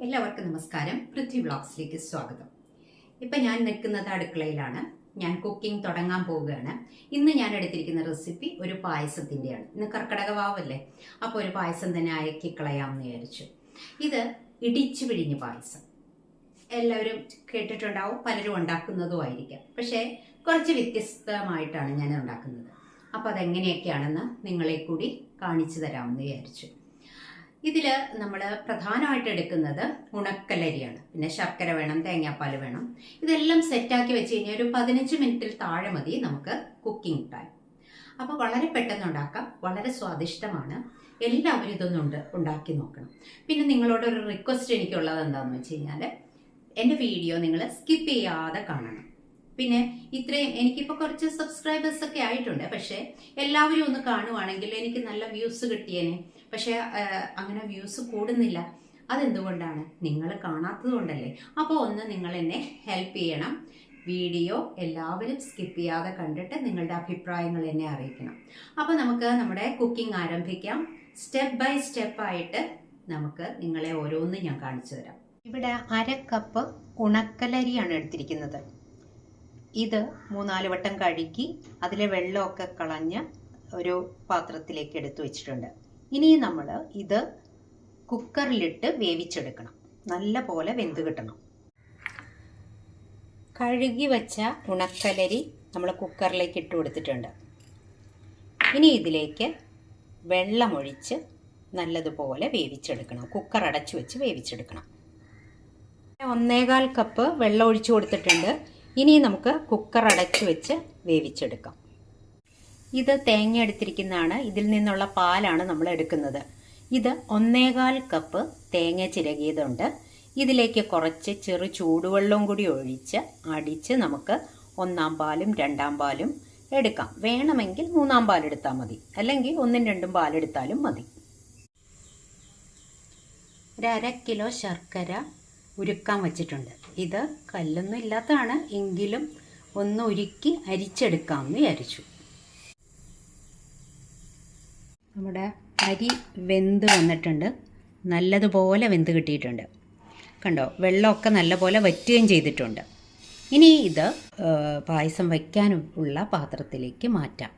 എല്ലാവർക്കും നമസ്കാരം. പൃഥ്വി വ്ളോഗ്സിലേക്ക് സ്വാഗതം. ഇപ്പം ഞാൻ നിൽക്കുന്നത് അടുക്കളയിലാണ്. ഞാൻ കുക്കിംഗ് തുടങ്ങാൻ പോവുകയാണ്. ഇന്ന് ഞാൻ എടുത്തിരിക്കുന്ന റെസിപ്പി ഒരു പായസത്തിന്റെയാണ് ഇന്ന് കർക്കിടക വാവല്ലേ അപ്പോൾ ഒരു പായസം തന്നെ അയക്കി കളയാമെന്ന് വിചാരിച്ചു. ഇത് ഇടിച്ചു പിഴിഞ്ഞ പായസം. എല്ലാവരും കേട്ടിട്ടുണ്ടാവും പലരും ഉണ്ടാക്കുന്നതും ആയിരിക്കാം. പക്ഷേ കുറച്ച് വ്യത്യസ്തമായിട്ടാണ് ഞാൻ ഉണ്ടാക്കുന്നത്. അപ്പോൾ അതെങ്ങനെയൊക്കെയാണെന്ന് നിങ്ങളെ കൂടി കാണിച്ചു തരാമെന്ന് വിചാരിച്ചു. ഇതിൽ നമ്മൾ പ്രധാനമായിട്ട് എടുക്കുന്നത് ഉണക്കലരിയാണ്. പിന്നെ ശർക്കര വേണം തേങ്ങാപ്പാൽ വേണം. ഇതെല്ലാം സെറ്റാക്കി വെച്ച് കഴിഞ്ഞാൽ ഒരു പതിനഞ്ച് മിനിറ്റിൽ താഴെ മതി നമുക്ക് കുക്കിംഗ് ടൈം അപ്പോൾ വളരെ പെട്ടെന്ന് ഉണ്ടാക്കാം. വളരെ സ്വാദിഷ്ടമാണ്. എല്ലാവരും ഇതൊന്നും ഉണ്ട് ഉണ്ടാക്കി നോക്കണം. പിന്നെ നിങ്ങളോട് ഒരു റിക്വസ്റ്റ് എനിക്കുള്ളത് എന്താണെന്ന് വെച്ച് കഴിഞ്ഞാൽ എന്റെ വീഡിയോ നിങ്ങൾ സ്കിപ്പ് ചെയ്യാതെ കാണണം. പിന്നെ ഇത്രയും എനിക്കിപ്പോൾ കുറച്ച് സബ്സ്ക്രൈബേഴ്സ് ഒക്കെ ആയിട്ടുണ്ട്. പക്ഷേ എല്ലാവരും ഒന്ന് കാണുവാണെങ്കിൽ എനിക്ക് നല്ല വ്യൂസ് കിട്ടിയേനെ. പക്ഷേ അങ്ങനെ വ്യൂസ് കൂടുന്നില്ല. അതെന്തുകൊണ്ടാണ്? നിങ്ങൾ കാണാത്തത് കൊണ്ടല്ലേ അപ്പോൾ ഒന്ന് നിങ്ങൾ എന്നെ ഹെൽപ്പ് ചെയ്യണം. വീഡിയോ എല്ലാവരും സ്കിപ്പ് ചെയ്യാതെ കണ്ടിട്ട് നിങ്ങളുടെ അഭിപ്രായങ്ങൾ എന്നെ അറിയിക്കണം. അപ്പോൾ നമുക്ക് നമ്മുടെ കുക്കിംഗ് ആരംഭിക്കാം. സ്റ്റെപ്പ് ബൈ സ്റ്റെപ്പ് ആയിട്ട് നമുക്ക് നിങ്ങളെ ഓരോന്നും ഞാൻ കാണിച്ചു തരാം. ഇവിടെ അര കപ്പ് ഉണക്കലരിയാണ് എടുത്തിരിക്കുന്നത്. ഇത് മൂന്നാൽ വട്ടം കഴുകി അതിലെ വെള്ളമൊക്കെ കളഞ്ഞ് ഒരു പാത്രത്തിലേക്ക് എടുത്തു വെച്ചിട്ടുണ്ട്. ഇനി നമ്മൾ ഇത് കുക്കറിലിട്ട് വേവിച്ചെടുക്കണം. നല്ല പോലെ വെന്ത് കിട്ടണം. കഴുകി വച്ച ഉണക്കലരി നമ്മൾ കുക്കറിലേക്ക് ഇട്ട് കൊടുത്തിട്ടുണ്ട്. ഇനി ഇതിലേക്ക് വെള്ളമൊഴിച്ച് നല്ലതുപോലെ വേവിച്ചെടുക്കണം. കുക്കർ അടച്ചു വെച്ച് വേവിച്ചെടുക്കണം. ഒന്നേകാൽ കപ്പ് വെള്ളം ഒഴിച്ചു കൊടുത്തിട്ടുണ്ട്. ഇനി നമുക്ക് കുക്കർ അടച്ചു വെച്ച് വേവിച്ചെടുക്കാം. ഇത് തേങ്ങ എടുത്തിരിക്കുന്നതാണ്. ഇതിൽ നിന്നുള്ള പാലാണ് നമ്മൾ എടുക്കുന്നത്. ഇത് ഒന്നേകാൽ കപ്പ് തേങ്ങ ചിരകിയതുണ്ട്. ഇതിലേക്ക് കുറച്ച് ചെറു ചൂടുവെള്ളവും കൂടി ഒഴിച്ച് അടിച്ച് നമുക്ക് ഒന്നാം പാലും രണ്ടാം പാലും എടുക്കാം. വേണമെങ്കിൽ മൂന്നാം പാലെടുത്താൽ മതി. അല്ലെങ്കിൽ ഒന്നും രണ്ടും പാലെടുത്താലും മതി. ഒരു അര കിലോ ശർക്കര ഉരുക്കാൻ വച്ചിട്ടുണ്ട്. ഇത് കല്ലൊന്നും ഇല്ലാത്തതാണ്. എങ്കിലും ഒന്ന് ഉരുക്കി അരിച്ചെടുക്കാമെന്ന് വിചാരിച്ചു. നമ്മുടെ അരി വെന്ത് വന്നിട്ടുണ്ട്. നല്ലതുപോലെ വെന്ത് കിട്ടിയിട്ടുണ്ട്. കണ്ടോ? വെള്ളമൊക്കെ നല്ലപോലെ വറ്റുകയും ചെയ്തിട്ടുണ്ട്. ഇനി ഇത് പായസം വയ്ക്കാനുള്ള പാത്രത്തിലേക്ക് മാറ്റാം.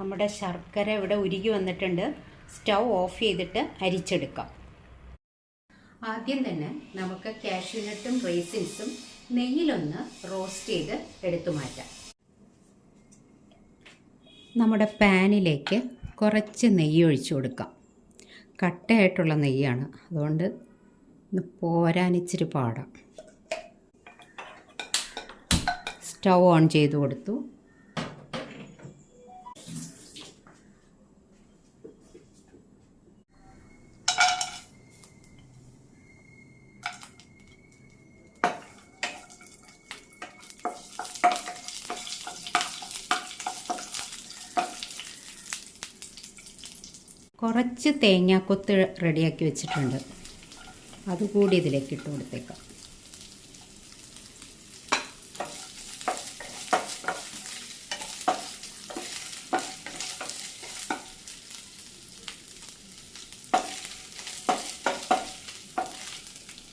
നമ്മുടെ ശർക്കര ഇവിടെ ഉരുകി വന്നിട്ടുണ്ട്. സ്റ്റൗ ഓഫ് ചെയ്തിട്ട് അരിച്ചെടുക്കാം. ആദ്യം തന്നെ നമുക്ക് കാഷ്യൂനട്ടും റേസിൻസും നെയ്യിലൊന്ന് റോസ്റ്റ് ചെയ്ത് എടുത്തു മാറ്റാം. നമ്മുടെ പാനിലേക്ക് കുറച്ച് നെയ്യ് ഒഴിച്ചു കൊടുക്കാം. കട്ടയായിട്ടുള്ള നെയ്യാണ്. അതുകൊണ്ട് ഇന്ന് പോരാനിച്ചിരി പാടാം. സ്റ്റൗ ഓൺ ചെയ്ത് കൊടുത്തു. കുറച്ച് തേങ്ങാക്കൊത്ത് റെഡിയാക്കി വെച്ചിട്ടുണ്ട്. അതുകൂടി ഇതിലേക്ക് ഇട്ട് കൊടുത്തേക്കാം.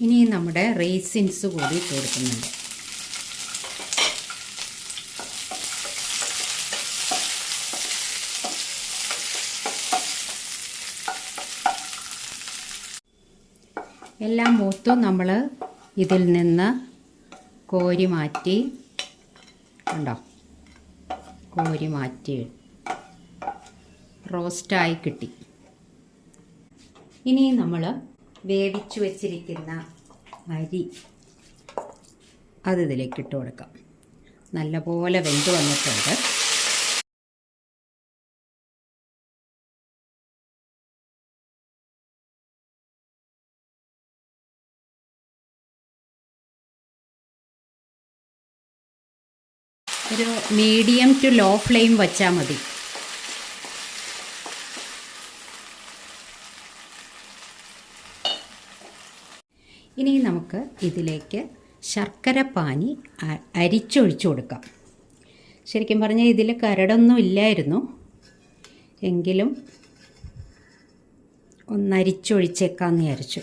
ഇനി നമ്മുടെ റേസിൻസ് കൂടി കൊടുക്കുന്നുണ്ട്. എല്ലാം മൂത്തും നമ്മൾ ഇതിൽ നിന്ന് കോരി മാറ്റി ഉണ്ടോ കോരി മാറ്റി. റോസ്റ്റായി കിട്ടി. ഇനി നമ്മൾ വേവിച്ചു വച്ചിരിക്കുന്ന അരി അത് ഇതിലേക്ക് ഇട്ട് കൊടുക്കാം. നല്ലപോലെ വെന്ത് വന്നിട്ടുണ്ട്. ഒരു മീഡിയം ടു ലോ ഫ്ലെയിം വച്ചാൽ മതി. ഇനി നമുക്ക് ഇതിലേക്ക് ശർക്കര പാനി അരിച്ചൊഴിച്ചു കൊടുക്കാം. ശരിക്കും പറഞ്ഞാൽ ഇതിൽ കരടൊന്നും ഇല്ലായിരുന്നു. എങ്കിലും ഒന്നരിച്ചൊഴിച്ചേക്കാമെന്ന് വിചാരിച്ചു.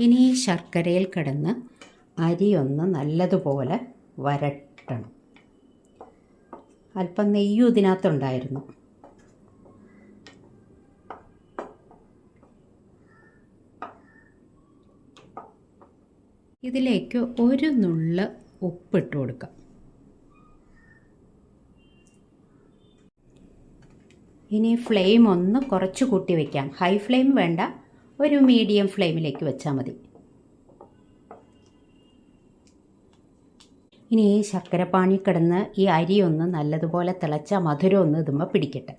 ഇനി ശർക്കരയിൽ കിടന്ന് അരി ഒന്ന് നല്ലതുപോലെ വരട്ടണം. അല്പം നെയ്യും ഇതിനകത്തുണ്ടായിരുന്നു. ഇതിലേക്ക് ഒരു നുള്ള ഉപ്പിട്ട് കൊടുക്കാം. ഇനി ഫ്ലെയിം ഒന്ന് കുറച്ച് കൂട്ടി വയ്ക്കാം ഹൈ ഫ്ലെയിം വേണ്ട. ഒരു മീഡിയം ഫ്ലെയിമിലേക്ക് വെച്ചാൽ മതി. ഇനി ഈ ശർക്കരപ്പാണി കിടന്ന് ഈ അരി ഒന്ന് നല്ലതുപോലെ തിളച്ച മധുരം ഒന്ന് ഇതുമ്പോൾ പിടിക്കട്ടെ.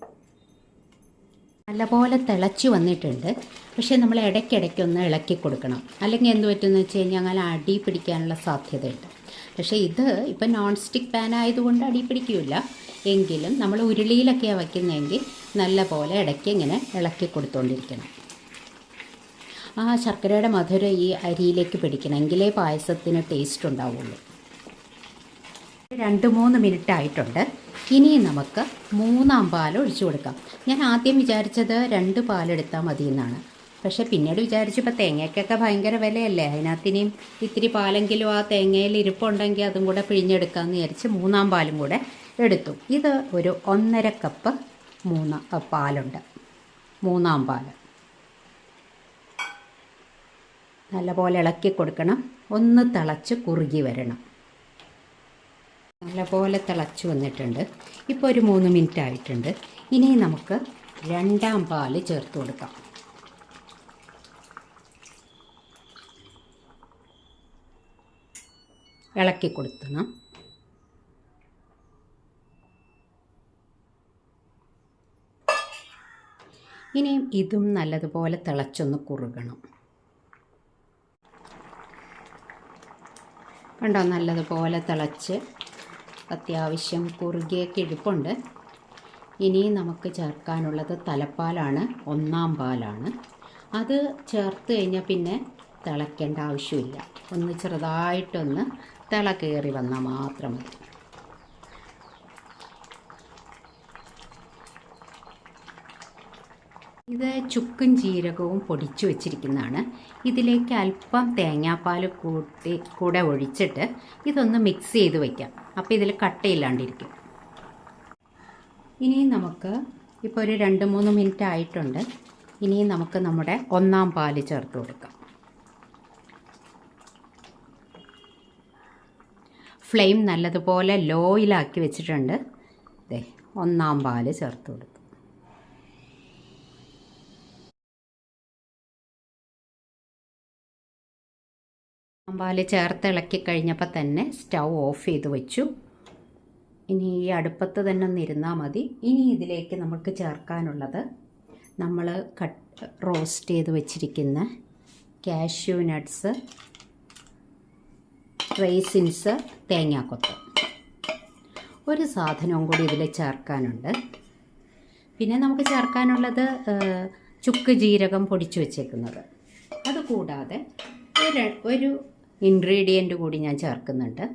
നല്ലപോലെ തിളച്ച് വന്നിട്ടുണ്ട്. പക്ഷേ നമ്മൾ ഇടയ്ക്കിടയ്ക്ക് ഒന്ന് ഇളക്കി കൊടുക്കണം. അല്ലെങ്കിൽ എന്ത് പറ്റുമെന്ന് വെച്ച് കഴിഞ്ഞാൽ അങ്ങനെ അടി പിടിക്കാനുള്ള സാധ്യതയുണ്ട്. പക്ഷേ ഇത് ഇപ്പം നോൺ സ്റ്റിക്ക് പാൻ ആയതുകൊണ്ട് അടി പിടിക്കില്ല. എങ്കിലും നമ്മൾ ഉരുളിയിലൊക്കെയാണ് വയ്ക്കുന്നതെങ്കിൽ നല്ലപോലെ ഇടയ്ക്ക് ഇങ്ങനെ ഇളക്കി കൊടുത്തുകൊണ്ടിരിക്കണം ആ ശർക്കരയുടെ മധുരം ഈ അരിയിലേക്ക് പിടിക്കണം. എങ്കിലേ പായസത്തിന് ടേസ്റ്റ് ഉണ്ടാവുള്ളൂ. രണ്ട് മൂന്ന് മിനിറ്റ് ആയിട്ടുണ്ട്. ഇനി നമുക്ക് മൂന്നാം പാൽ ഒഴിച്ചു കൊടുക്കാം. ഞാൻ ആദ്യം വിചാരിച്ചത് രണ്ട് പാലെടുത്താൽ മതി എന്നാണ് പക്ഷെ പിന്നീട് വിചാരിച്ചപ്പോൾ തേങ്ങയ്ക്കൊക്കെ ഭയങ്കര വിലയല്ലേ? അതിനകത്തിനെയും ഇത്തിരി പാലെങ്കിലും ആ തേങ്ങയിൽ ഇരിപ്പുണ്ടെങ്കിൽ അതും കൂടെ പിഴിഞ്ഞെടുക്കാമെന്ന് വിചാരിച്ച് മൂന്നാം പാലും കൂടെ എടുത്തു. ഇത് ഒരു ഒന്നര കപ്പ് മൂന്ന് പാലുണ്ട്. മൂന്നാം പാൽ നല്ലപോലെ ഇളക്കി കൊടുക്കണം. ഒന്ന് തിളച്ച് കുറുകി വരണം. നല്ലപോലെ തിളച്ച് വന്നിട്ടുണ്ട്. ഇപ്പോൾ ഒരു മൂന്ന് മിനിറ്റ് ആയിട്ടുണ്ട്. ഇനി നമുക്ക് രണ്ടാം പാൽ ചേർത്ത് കൊടുക്കാം. ഇളക്കി കൊടുക്കണം. ഇനിയും ഇതും നല്ലതുപോലെ തിളച്ചൊന്ന് കുറുകണം. കണ്ടോ നല്ലതുപോലെ തിളച്ച് അത്യാവശ്യം കുറുകിയൊക്കെ ഇരിപ്പുണ്ട് ഇനി നമുക്ക് ചേർക്കാനുള്ളത് തലപ്പാലാണ് ഒന്നാം പാലാണ്. അത് ചേർത്ത് കഴിഞ്ഞാൽ പിന്നെ തിളയ്ക്കേണ്ട ആവശ്യമില്ല. ഒന്ന് ചെറുതായിട്ടൊന്ന് തിള കയറി വന്നാൽ മാത്രം മതി. ഇത് ചുക്കും ജീരകവും പൊടിച്ചു വെച്ചിരിക്കുന്നതാണ്. ഇതിലേക്ക് അല്പം തേങ്ങാപ്പാൽ കൂട്ടി കൂടെ ഒഴിച്ചിട്ട് ഇതൊന്ന് മിക്സ് ചെയ്ത് വയ്ക്കാം അപ്പോൾ ഇതിൽ കട്ടയില്ലാണ്ടിരിക്കും ഇനിയും നമുക്ക് ഇപ്പോൾ ഒരു രണ്ട് മൂന്ന് മിനിറ്റ് ആയിട്ടുണ്ട്. ഇനിയും നമുക്ക് നമ്മുടെ ഒന്നാം പാൽ ചേർത്ത് കൊടുക്കാം. ഫ്ലെയിം നല്ലതുപോലെ ലോയിലാക്കി വെച്ചിട്ടുണ്ട്. ഒന്നാം പാൽ ചേർത്ത് കൊടുക്കും. പാൽ ചേർത്ത് ഇളക്കി കഴിഞ്ഞപ്പോൾ തന്നെ സ്റ്റൗ ഓഫ് ചെയ്ത് വെച്ചു. ഇനി ഈ അടുപ്പത്ത് തന്നെ ഒന്ന് ഇരുന്നാൽ മതി. ഇനി ഇതിലേക്ക് നമുക്ക് ചേർക്കാനുള്ളത് നമ്മൾ കട്ട് റോസ്റ്റ് ചെയ്ത് വെച്ചിരിക്കുന്ന കാഷ്യൂ നട്ട്സ് റൈസിൻസ് തേങ്ങാക്കൊത്ത്. ഒരു സാധനവും കൂടി ഇതിൽ ചേർക്കാനുണ്ട്. പിന്നെ നമുക്ക് ചേർക്കാനുള്ളത് ചുക്ക് ജീരകം പൊടിച്ചു വെച്ചേക്കുന്നത്. അതുകൂടാതെ ഒരു ഒരു ഇൻഗ്രീഡിയന്റ് കൂടി ഞാൻ ചേർക്കുന്നുണ്ട്.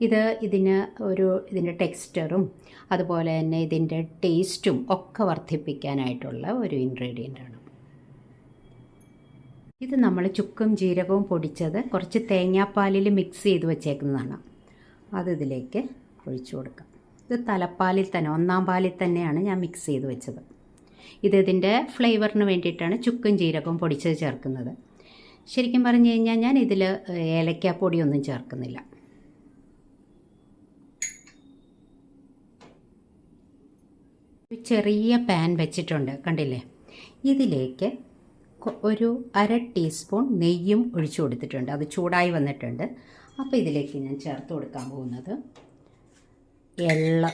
ഇത് ഇതിന് ഒരു ഇതിന്റെ ടെക്സ്ചറും അതുപോലെ തന്നെ ഇതിന്റെ ടേസ്റ്റും ഒക്കെ വർദ്ധിപ്പിക്കാനായിട്ടുള്ള ഒരു ഇൻഗ്രീഡിയന്റ് ആണ്. ഇത് നമ്മൾ ചുക്കും ജീരകവും പൊടിച്ചത് കുറച്ച് തേങ്ങാപ്പാലിൽ മിക്സ് ചെയ്ത് വെച്ചേക്കുന്നതാണ്. അത് ഇതിലേക്ക് ഒഴിച്ചു കൊടുക്കാം. ഇത് തലപ്പാലിൽ തന്നെ ഒന്നാം പാലിൽ തന്നെയാണ് ഞാൻ മിക്സ് ചെയ്ത് വെച്ചത്. ഇത് ഇതിന്റെ ഫ്ലേവറിന് വേണ്ടിയിട്ടാണ് ചുക്കും ജീരകവും പൊടിച്ചത് ചേർക്കുന്നത്. ശരിക്കും പറഞ്ഞു കഴിഞ്ഞാൽ ഞാൻ ഇതിൽ ഏലക്കാപ്പൊടിയൊന്നും ചേർക്കുന്നില്ല. ചെറിയ പാൻ വെച്ചിട്ടുണ്ട് കണ്ടില്ലേ? ഇതിലേക്ക് ഒരു അര ടീസ്പൂൺ നെയ്യും ഒഴിച്ചു കൊടുത്തിട്ടുണ്ട്. അത് ചൂടായി വന്നിട്ടുണ്ട്. അപ്പോൾ ഇതിലേക്ക് ഞാൻ ചേർത്ത് കൊടുക്കാൻ പോകുന്നത് എള്ള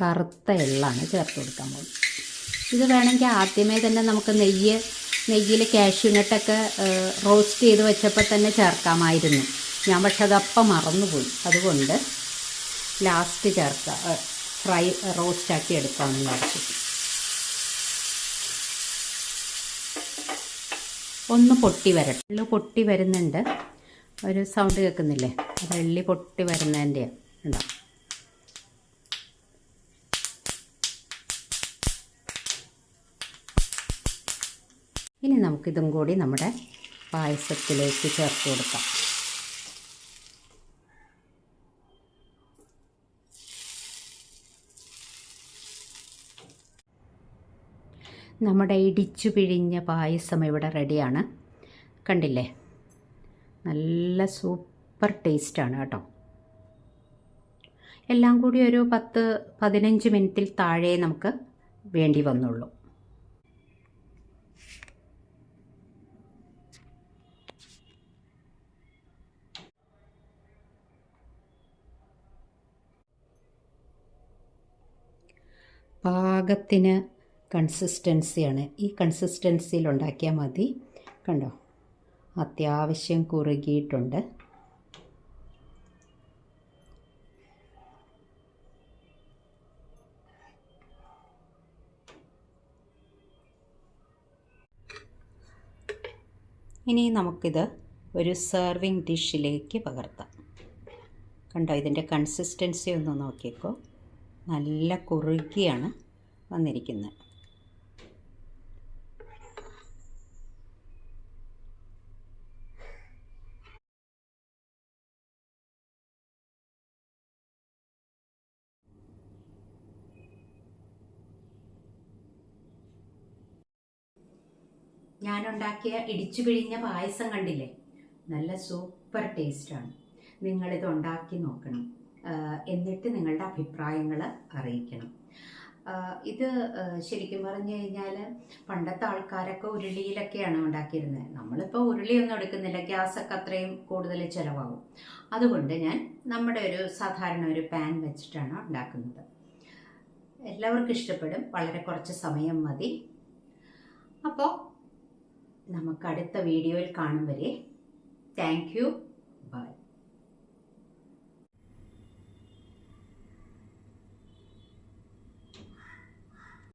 കറുത്ത എള്ളാണ് ചേർത്ത് കൊടുക്കാൻ പോകുന്നത്. ഇത് വേണമെങ്കിൽ ആദ്യമേ തന്നെ നമുക്ക് നെയ്യ് നെയ്യിൽ കാഷ്യൂനട്ടൊക്കെ റോസ്റ്റ് ചെയ്ത് വെച്ചപ്പോൾ തന്നെ ചേർക്കാമായിരുന്നു. ഞാൻ പക്ഷെ അതപ്പം മറന്നുപോയി. അതുകൊണ്ട് ലാസ്റ്റ് ചേർക്കാം ഫ്രൈ റോസ്റ്റാക്കി എടുക്കാമെന്ന് വിചാരിച്ചു. ഒന്ന് പൊട്ടി വരട്ടെ. എള്ള് പൊട്ടി വരുന്നുണ്ട്. ഒരു സൗണ്ട് കേൾക്കുന്നില്ലേ? അത് എള്ളി പൊട്ടി വരുന്നതിന്റെയാണ് ഉണ്ടോ ഇനി നമുക്കിതും കൂടി നമ്മുടെ പായസത്തിലേക്ക് ചേർത്ത് കൊടുക്കാം. നമ്മുടെ ഇടിച്ചു പിഴിഞ്ഞ പായസം ഇവിടെ റെഡിയാണ്. കണ്ടില്ലേ? നല്ല സൂപ്പർ ടേസ്റ്റാണ് കേട്ടോ. എല്ലാം കൂടി ഒരു പത്ത് പതിനഞ്ച് മിനിറ്റിൽ താഴെ നമുക്ക് വേണ്ടി വന്നുള്ളൂ. പാകത്തിന് കൺസിസ്റ്റൻസിയാണ് ഈ കൺസിസ്റ്റൻസിയിൽ ഉണ്ടാക്കിയാൽ മതി. കണ്ടോ? അത്യാവശ്യം കുറുകിയിട്ടുണ്ട്. ഇനി നമുക്കിത് ഒരു സെർവിങ് ഡിഷിലേക്ക് പകർത്താം. കണ്ടോ? ഇതിന്റെ കൺസിസ്റ്റൻസി ഒന്ന് നോക്കിക്കോ. നല്ല കുറുകിയാണ് വന്നിരിക്കുന്നത്. ഞാനുണ്ടാക്കിയ ഇടിച്ചു പിഴിഞ്ഞ പായസം കണ്ടില്ലേ? നല്ല സൂപ്പർ ടേസ്റ്റാണ് നിങ്ങളിത് ഉണ്ടാക്കി നോക്കണം. എന്നിട്ട് നിങ്ങളുടെ അഭിപ്രായങ്ങൾ അറിയിക്കണം. ഇത് ശരിക്കും പറഞ്ഞു കഴിഞ്ഞാൽ പണ്ടത്തെ ആൾക്കാരൊക്കെ ഉരുളിയിലൊക്കെയാണ് ഉണ്ടാക്കിയിരുന്നത് നമ്മളിപ്പോൾ ഉരുളിയൊന്നും എടുക്കുന്നില്ല ഗ്യാസൊക്കെ അത്രയും കൂടുതൽ ചിലവാകും. അതുകൊണ്ട് ഞാൻ നമ്മുടെ ഒരു സാധാരണ ഒരു പാൻ വെച്ചിട്ടാണ് ഉണ്ടാക്കുന്നത്. എല്ലാവർക്കും ഇഷ്ടപ്പെടും വളരെ കുറച്ച് സമയം മതി. അപ്പോൾ നമുക്ക് അടുത്ത വീഡിയോയിൽ കാണും വരെ. താങ്ക്